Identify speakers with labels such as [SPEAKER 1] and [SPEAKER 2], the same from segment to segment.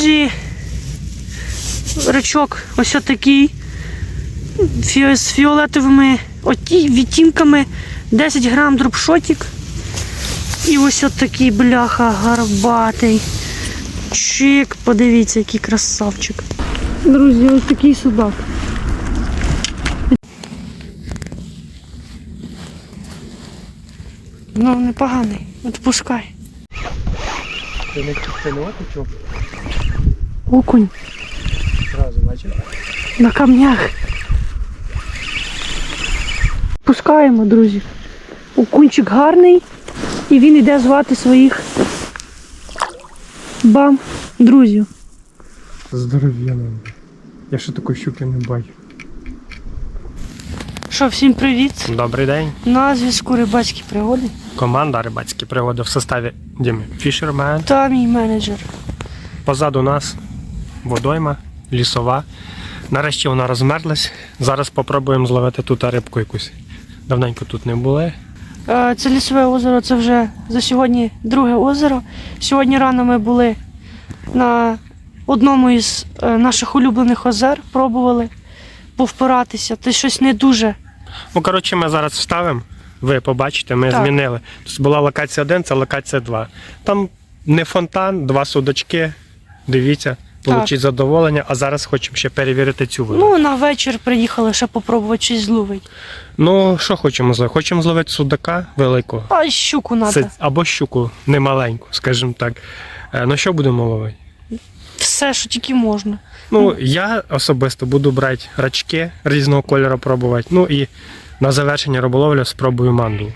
[SPEAKER 1] Друзі, рачок ось такий. З фіолетовими відтінками 10 грам дропшотик. І ось такий бляха гарбатий. Чик, подивіться, який красавчик. Друзі, ось такий собак. Ну, непоганий. Відпускай.
[SPEAKER 2] Ти не чого?
[SPEAKER 1] Окунь
[SPEAKER 2] Зразу бачиш?
[SPEAKER 1] на камнях. Пускаємо, друзі. Окунчик гарний. І він йде звати своїх бам друзів.
[SPEAKER 2] Здоров'яно. Я ще такої щуки не бачу.
[SPEAKER 1] Що, всім привіт.
[SPEAKER 2] Добрий день.
[SPEAKER 1] На зв'язку рибацькі пригоди.
[SPEAKER 2] Команда рибацькі пригоди в составі Діми Фішермен.
[SPEAKER 1] Та мій менеджер.
[SPEAKER 2] Позаду нас водойма, лісова. Нарешті вона розмерлась. Зараз спробуємо зловити тут рибку якусь. Давненько тут не були.
[SPEAKER 1] Е, Це лісове озеро, це вже за сьогодні друге озеро. Сьогодні рано ми були на одному із е, наших улюблених озер, пробували повпиратися. Та щось не дуже.
[SPEAKER 2] Ну, коротше, ми зараз вставимо. Ви побачите, ми
[SPEAKER 1] Так.
[SPEAKER 2] змінили. Тобто була локація 1, це локація 2. Там не фонтан, два судочки. Дивіться, получіть задоволення, а зараз хочемо ще перевірити цю воду.
[SPEAKER 1] Ну, на вечір приїхали ще попробувати щось зловити.
[SPEAKER 2] Ну, що хочемо зловити? Хочемо зловити судака великого.
[SPEAKER 1] А щуку треба.
[SPEAKER 2] Або щуку немаленьку, скажімо так. Е, Ну що будемо ловити?
[SPEAKER 1] Все, що тільки можна.
[SPEAKER 2] Ну, я особисто буду брати рачки різного кольору пробувати. Ну і на завершення риболовлі спробую мандулу.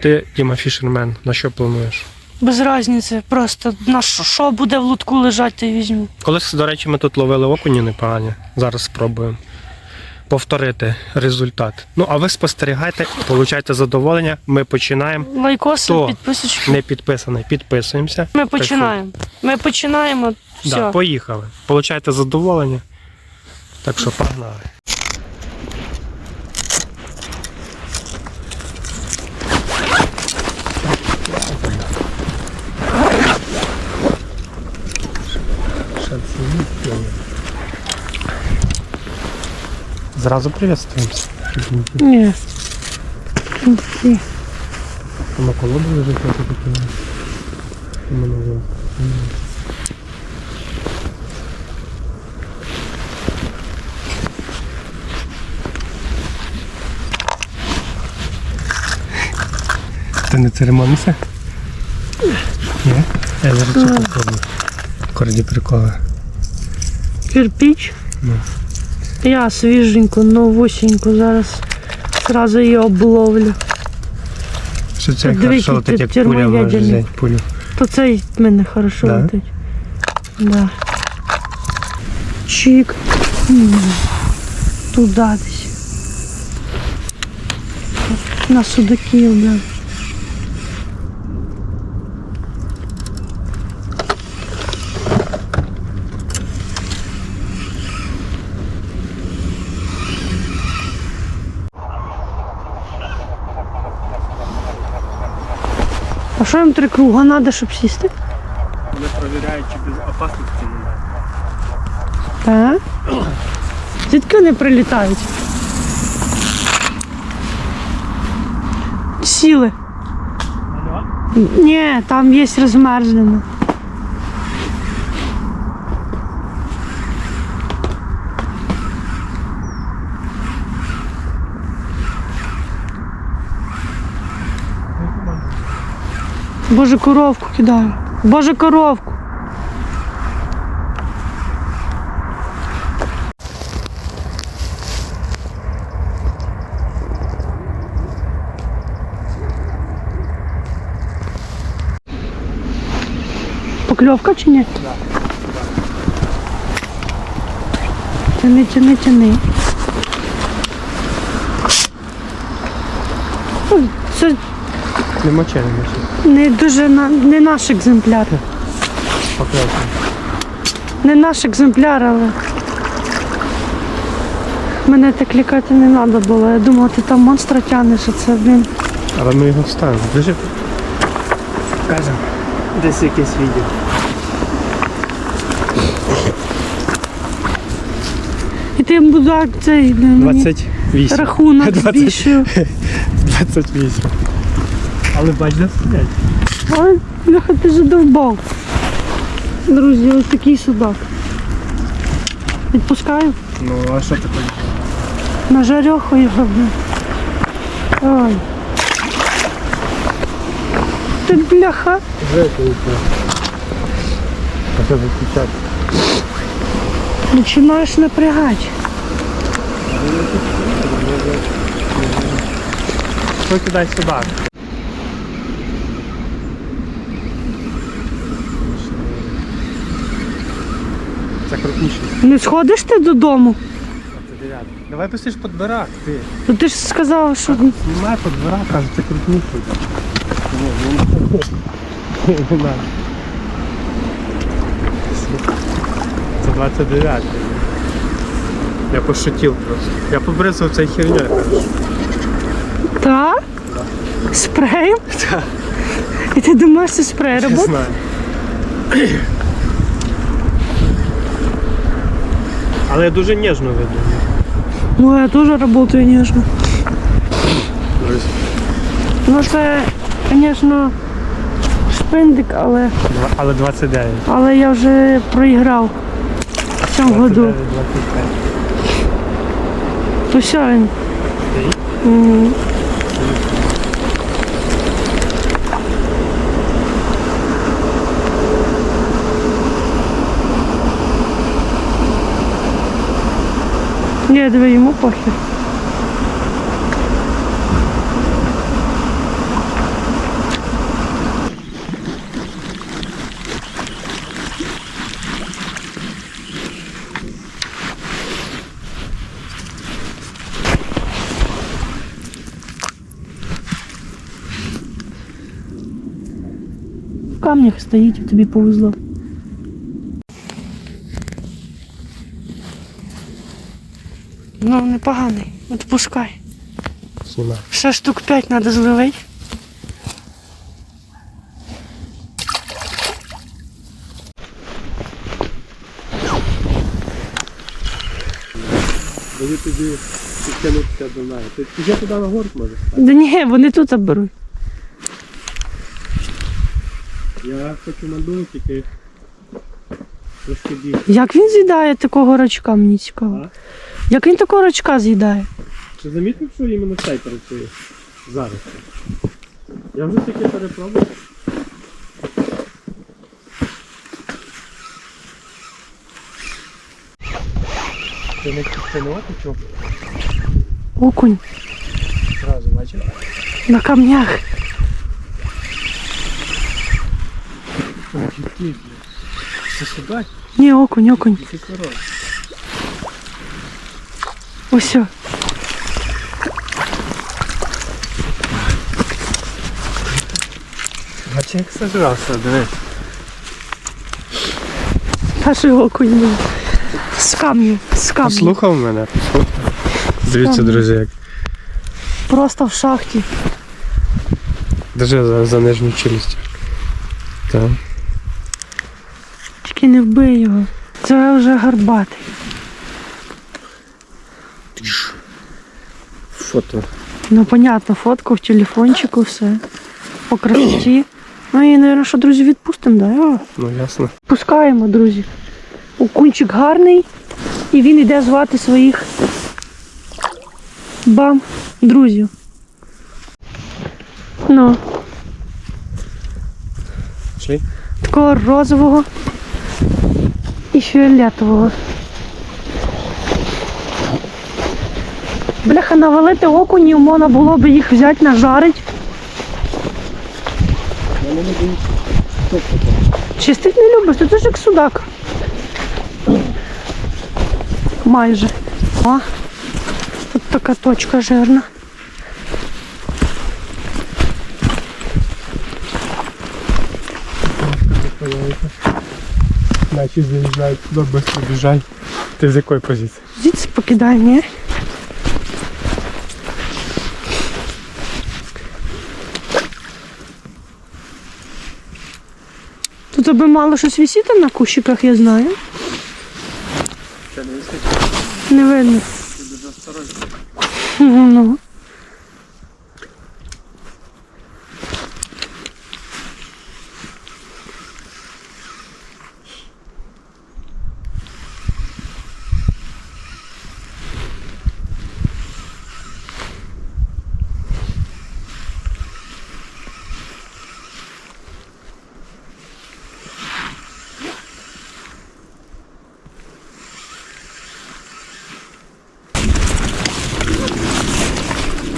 [SPEAKER 2] Ти, Діма Фішермен, на що плануєш?
[SPEAKER 1] Без різниці. Просто на що, що буде в лутку лежати, то й візьму.
[SPEAKER 2] Колись, до речі, ми тут ловили окуні непогані. Зараз спробуємо повторити результат. Ну, а ви спостерігайте, получайте задоволення. Ми починаємо.
[SPEAKER 1] Лайкоси,
[SPEAKER 2] Хто?
[SPEAKER 1] підписочки.
[SPEAKER 2] Не підписаний, підписуємося.
[SPEAKER 1] Ми починаємо. Ми починаємо. Все.
[SPEAKER 2] Да, поїхали. Получайте задоволення. Так що погнали. Зразу приветствуємося.
[SPEAKER 1] Ні. Ні.
[SPEAKER 2] На колоду лежить на таке. Ти не церемонишся? Ні? Я зараз попробую. Корді приколи.
[SPEAKER 1] Кирпіч.
[SPEAKER 2] Ну.
[SPEAKER 1] Я свіженьку, новусеньку зараз зразу її обловлю.
[SPEAKER 2] Що це
[SPEAKER 1] Дивіться,
[SPEAKER 2] хорошо летить,
[SPEAKER 1] тут
[SPEAKER 2] як пуля може
[SPEAKER 1] термоядерний.
[SPEAKER 2] взяти пулю.
[SPEAKER 1] То цей в мене хорошо
[SPEAKER 2] Да?
[SPEAKER 1] летить. Да. Чик. М. Туда десь. На судаків, да. Що їм три круга треба, щоб сісти?
[SPEAKER 2] Вони перевіряють, чи без опасності немає.
[SPEAKER 1] Так. Звідки вони прилітають? Сіли. Ні, там є розмерзлено. Боже, коровку кидаю. Боже, коровку. Покльовка чи ні? Тяни, тяни, тяни. Ой,
[SPEAKER 2] Нема черги.
[SPEAKER 1] не дуже на, не наш екземпляр.
[SPEAKER 2] Покльовка.
[SPEAKER 1] Не наш екземпляр, але мене так лякати не треба було. Я думала, ти там монстра тянеш, а це, блін.
[SPEAKER 2] Але ми його вставимо. Держи. Кажемо. Десь якесь відео.
[SPEAKER 1] І ти будак цей ну, мені
[SPEAKER 2] 28.
[SPEAKER 1] рахунок
[SPEAKER 2] 20.
[SPEAKER 1] збільшив.
[SPEAKER 2] 28. Але бач, де сидять.
[SPEAKER 1] Ой, бляха, ти задовбав. Друзі, ось такий судак. Відпускаю.
[SPEAKER 2] Ну, а що ти хочеш?
[SPEAKER 1] На жарьоху його. Ой. Ти бляха. Починаєш напрягати.
[SPEAKER 2] Що кидай сюди? Це.
[SPEAKER 1] Не сходиш ти додому?
[SPEAKER 2] Давай пустиш подбирак, ти.
[SPEAKER 1] Ну ти ж сказав, що
[SPEAKER 2] Знімай подбирак, каже, це Не надо. Це 29. Я пошутив просто. Я побризав цей херню.
[SPEAKER 1] та? Спреєм?
[SPEAKER 2] Так.
[SPEAKER 1] І ти думаєш, це спрей
[SPEAKER 2] Не
[SPEAKER 1] робот?
[SPEAKER 2] знаю. Але дуже ніжно видно.
[SPEAKER 1] Ну, я теж працюю ніжно. Ну, це, звісно, шпиндик, але,
[SPEAKER 2] Два- Але 29.
[SPEAKER 1] але я вже проіграв в цьому году.
[SPEAKER 2] 29, 25.
[SPEAKER 1] То все він.
[SPEAKER 2] Стоїть?
[SPEAKER 1] Мгм. Ні, диви, йому похер. В камнях стоїть, і тобі повезло. Непоганий. Відпускай.
[SPEAKER 2] Знімай.
[SPEAKER 1] Ще штук 5 треба зловити.
[SPEAKER 2] Даю тобі підтягнутися до мене. Ти вже туди на горд можеш.
[SPEAKER 1] Да ні, вони тут беруть.
[SPEAKER 2] Я хочу мандулу тільки трошки більше.
[SPEAKER 1] Як він з'їдає такого рачка, мені цікаво.
[SPEAKER 2] А?
[SPEAKER 1] Як він такого рачка з'їдає?
[SPEAKER 2] Чи замітив, що іменно цей працює зараз? Я вже таке перепробував. Ти не підтягнути, чого?
[SPEAKER 1] Окунь
[SPEAKER 2] Зразу бачив?
[SPEAKER 1] на камнях.
[SPEAKER 2] Ой, який, блядь. Це сюди?
[SPEAKER 1] Ні, окунь, окунь.
[SPEAKER 2] Який король.
[SPEAKER 1] Ось. о.
[SPEAKER 2] Бачиш, як сожрався, дивись.
[SPEAKER 1] Перший окунь був. З камню, з камню.
[SPEAKER 2] Послухав мене? Дивіться, друзі, як
[SPEAKER 1] Просто в шахті.
[SPEAKER 2] Держи за, за нижню челюсть. Так.
[SPEAKER 1] Тільки не вбий його. Це вже гарбатий.
[SPEAKER 2] Фото.
[SPEAKER 1] Ну, понятно, фотку в телефончику, все. По красоті. Ну і, мабуть, що, друзі, відпустимо, да? О,
[SPEAKER 2] Ну ясно.
[SPEAKER 1] Пускаємо, друзі. Окунчик гарний. І він йде звати своїх бам друзів. Ну,
[SPEAKER 2] Пішли?
[SPEAKER 1] такого розового і фіолетового. Бляха, навалити окунів, можна було б їх взяти, нажарить. Чистить не любиш, ти ж як судак. Майже. О, тут така точка жирна.
[SPEAKER 2] Наче заїжджають туди, швидко. Ти з якої позиції?
[SPEAKER 1] Звідси покидай, ні? тебе мало щось висіти на кущиках, я знаю. Не видно. Угу, ну.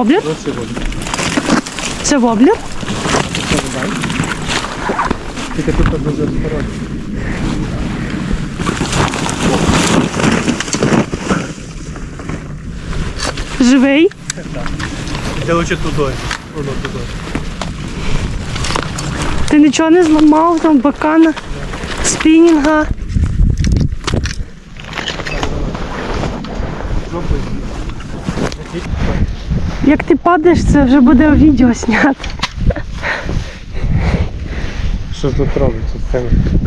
[SPEAKER 1] Воблер? Це воблер?
[SPEAKER 2] Тільки тут дуже осторожно.
[SPEAKER 1] Живий?
[SPEAKER 2] Де лучше туди. Воно туди.
[SPEAKER 1] Ти нічого не зламав, там бакана, спінінга. Як ти падаєш, це вже буде у відео зняти.
[SPEAKER 2] Що тут робиться?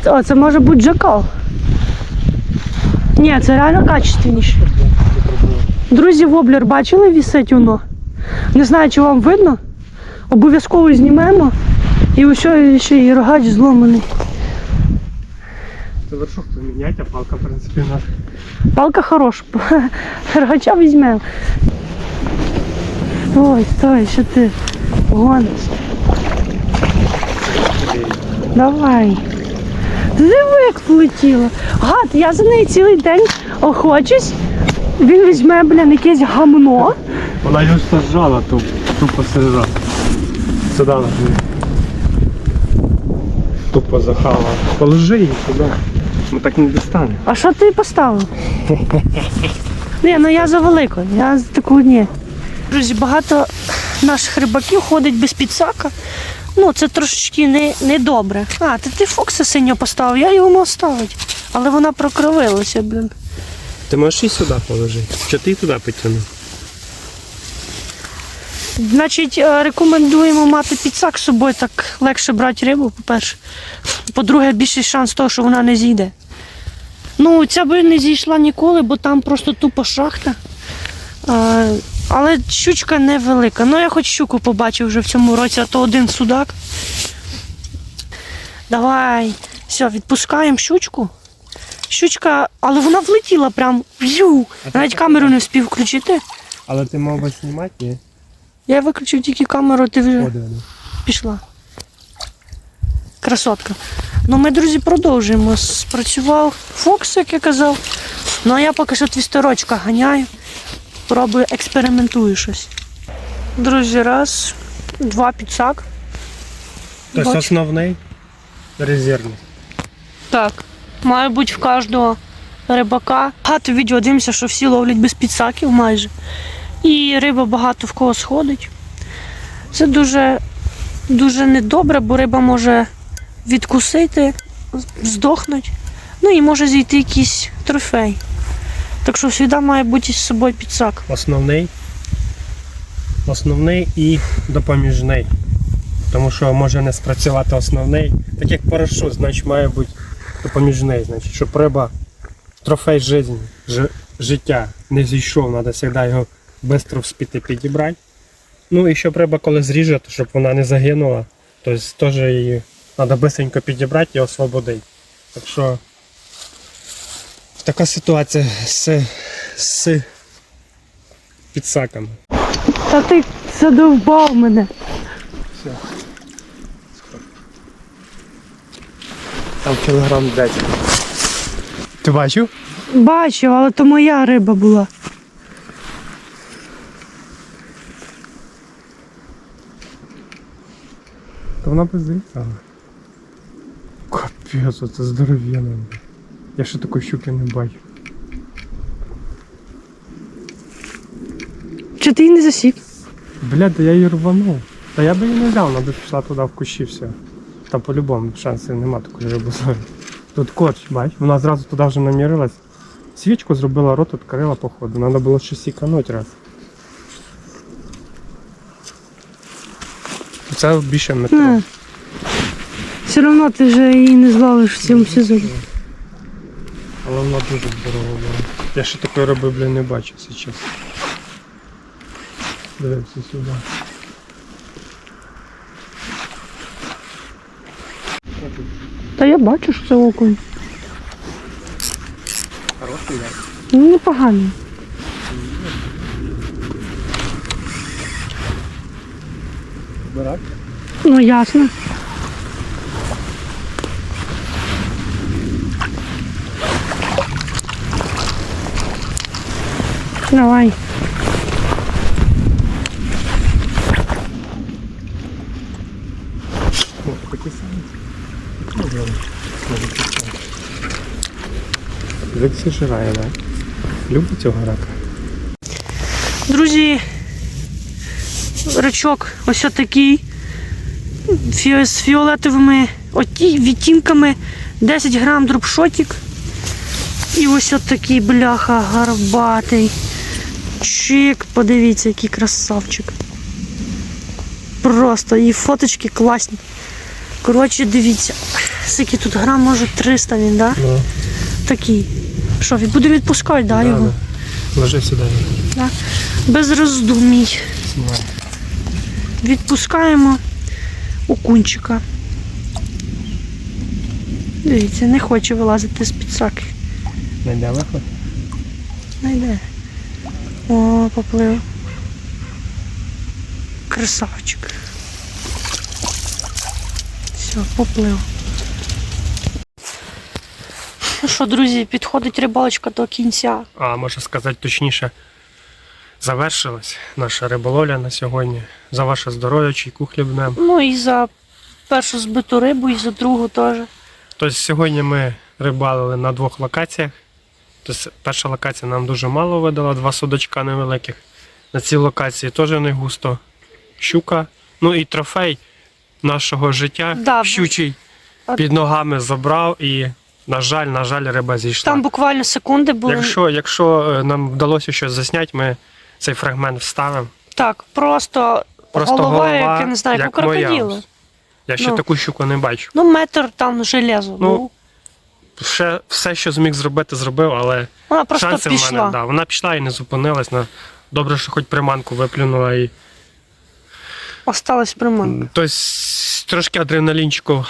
[SPEAKER 1] О, це може бути джакал. Ні, це реально качественніше. Друзі, воблер бачили вісить воно? Не знаю, чи вам видно. Обов'язково знімемо. І ось ще і рогач зломаний.
[SPEAKER 2] Це вершок поміняти, а палка, в принципі, наша.
[SPEAKER 1] Палка хороша. Рогача візьмемо. Стой, стой, що ти гониш? Давай. Диви, як полетіло. Гад, я за неї цілий день охочусь. Він візьме, блін, якесь гамно.
[SPEAKER 2] Вона його сажала тупо, тупо сажала. Нажми. Тупо захала. Положи її сюди. Ми так не достанемо.
[SPEAKER 1] А що ти поставив? Ні, ну я за велику, я за таку ні. Друзі, багато наших рибаків ходить без підсака. Ну, це трошечки не, не добре. А, ти, ти Фокса синього поставив, я його мав ставити. Але вона прокровилася, блін.
[SPEAKER 2] Ти можеш її сюди положити? Чи ти її туди підтягнув?
[SPEAKER 1] Значить, е, рекомендуємо мати підсак з собою, так легше брати рибу, по-перше. По-друге, більший шанс того, що вона не зійде. Ну, ця би не зійшла ніколи, бо там просто тупо шахта. Але щучка невелика. Ну, я хоч щуку побачив вже в цьому році, а то один судак. Давай. Все, відпускаємо щучку. Щучка, але вона влетіла прям. в'ю. Навіть камеру не встиг включити.
[SPEAKER 2] Але ти мав би знімати її?
[SPEAKER 1] Я виключив тільки камеру, ти вже пішла. Красотка. Ну, ми, друзі, продовжуємо. Спрацював Фокс, як я казав. Ну а я поки що твістерочка ганяю. Пробую, експериментую щось. Друзі, раз, два підсак.
[SPEAKER 2] Тобто основний резервний.
[SPEAKER 1] Так. Має бути в кожного рибака. Багато відео дивимося, що всі ловлять без підсаків майже. І риба багато в кого сходить. Це дуже, дуже недобре, бо риба може відкусити, здохнути. Ну і може зійти якийсь трофей. Так що завжди має бути з собою підсак.
[SPEAKER 2] Основний. Основний і допоміжний. Тому що може не спрацювати основний. Так як парашут, значить має бути допоміжний. Значить, щоб риба трофей життя, ж, життя не зійшов, треба завжди його швидко вспіти підібрати. Ну і щоб риба коли зріже, то щоб вона не загинула, то теж її треба швидко підібрати і освободити. Так що така ситуація з, з підсаками.
[SPEAKER 1] Та ти задовбав мене.
[SPEAKER 2] Там кілограм 10. Ти бачив?
[SPEAKER 1] Бачу, але то моя риба була.
[SPEAKER 2] То вона заїхала. Капець, це здоров'яно. Я ще такої щуки не бачив.
[SPEAKER 1] Чи ти її не засік?
[SPEAKER 2] Бля, да я її рванув. Та я би її не взяв, вона б пішла туди в кущі все. Там по-любому шансів нема такої риби. Тут корч, бач, вона зразу туди вже намірилась. Свічку зробила, рот відкрила, походу. Треба було щось сікануть раз. Це більше метро.
[SPEAKER 1] Не. Все одно ти вже її не зловиш в цьому сезоні.
[SPEAKER 2] Але вона дуже здорова була. Я ще такої риби, блін, не бачив зараз. Дивимося сюди.
[SPEAKER 1] Та я бачу, що це окунь.
[SPEAKER 2] Хороший, да?
[SPEAKER 1] Ну, непоганий.
[SPEAKER 2] Барак?
[SPEAKER 1] Ну, ясно. Давай.
[SPEAKER 2] О, такі самі. Ну, блін, може, таке. Лекси жирає, да? Любить цього рака?
[SPEAKER 1] Друзі, рачок ось такий. З фіолетовими відтінками 10 грам дропшотик. І ось такий бляха гарбатий. Чик, подивіться, який красавчик. Просто і фоточки класні. Коротше, дивіться, скільки тут грам, може 300 він, да?
[SPEAKER 2] Ну,
[SPEAKER 1] Такий. Що, він буде відпускати, да, його?
[SPEAKER 2] Ложи сюди.
[SPEAKER 1] Да? Без роздумій.
[SPEAKER 2] Знімай.
[SPEAKER 1] Відпускаємо окунчика. Дивіться, не хоче вилазити з під саки.
[SPEAKER 2] Найде виход?
[SPEAKER 1] Найде. О, поплив. Красавчик. Все, поплив. Ну що, друзі, підходить рибалочка до кінця.
[SPEAKER 2] А можна сказати точніше, завершилась наша риболовля на сьогодні. За ваше здоров'я, чайку хлібнем.
[SPEAKER 1] Ну і за першу збиту рибу, і за другу теж.
[SPEAKER 2] Тобто сьогодні ми рибалили на двох локаціях. Тобто перша локація нам дуже мало видала, два судочка невеликих. На цій локації теж не густо. Щука. Ну і трофей нашого життя
[SPEAKER 1] Да,
[SPEAKER 2] щучий
[SPEAKER 1] А-
[SPEAKER 2] під ногами забрав і, на жаль, на жаль, риба зійшла.
[SPEAKER 1] Там буквально секунди були.
[SPEAKER 2] Якщо, якщо е, нам вдалося щось засняти, ми цей фрагмент вставимо.
[SPEAKER 1] Так, просто,
[SPEAKER 2] Просто
[SPEAKER 1] голова,
[SPEAKER 2] голова,
[SPEAKER 1] як я не знаю, як крокодила.
[SPEAKER 2] Я ще
[SPEAKER 1] Ну.
[SPEAKER 2] таку щуку не бачу.
[SPEAKER 1] Ну, метр там железо.
[SPEAKER 2] Ну, Ще все, що зміг зробити, зробив, але
[SPEAKER 1] вона просто
[SPEAKER 2] шанси
[SPEAKER 1] пішла.
[SPEAKER 2] в мене. Да, вона пішла і не зупинилась. На... Добре, що хоч приманку виплюнула і.
[SPEAKER 1] Осталась приманка.
[SPEAKER 2] Тобто трошки адреналінчику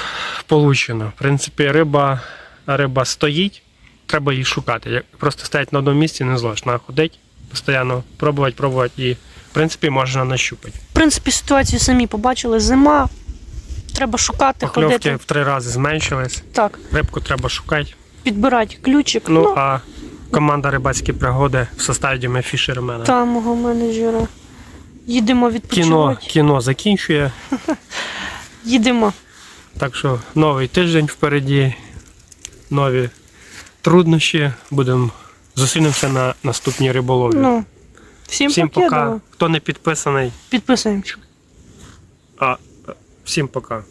[SPEAKER 2] получено. В принципі, риба, риба стоїть, треба її шукати. Просто стоять на одному місці, не злож. Треба ходити, постійно пробувати, пробувати і, в принципі, можна нащупати.
[SPEAKER 1] В принципі, ситуацію самі побачили. Зима. Треба шукати,
[SPEAKER 2] Покльовки
[SPEAKER 1] ходити.
[SPEAKER 2] в три рази зменшились.
[SPEAKER 1] Так,
[SPEAKER 2] Рибку треба шукати.
[SPEAKER 1] підбирати ключик.
[SPEAKER 2] Ну,
[SPEAKER 1] Ну,
[SPEAKER 2] а команда рибацькі пригоди в составі Діми Фішермена.
[SPEAKER 1] там мого менеджера. Їдемо
[SPEAKER 2] Кіно,
[SPEAKER 1] відпочивати.
[SPEAKER 2] кіно закінчує.
[SPEAKER 1] Їдемо.
[SPEAKER 2] Так що новий тиждень впереді, нові труднощі. Будемо зустрінемося на наступній риболовлі.
[SPEAKER 1] Ну, всім,
[SPEAKER 2] всім пока.
[SPEAKER 1] покидало.
[SPEAKER 2] Хто не підписаний,
[SPEAKER 1] Підписуємося.
[SPEAKER 2] а всім пока.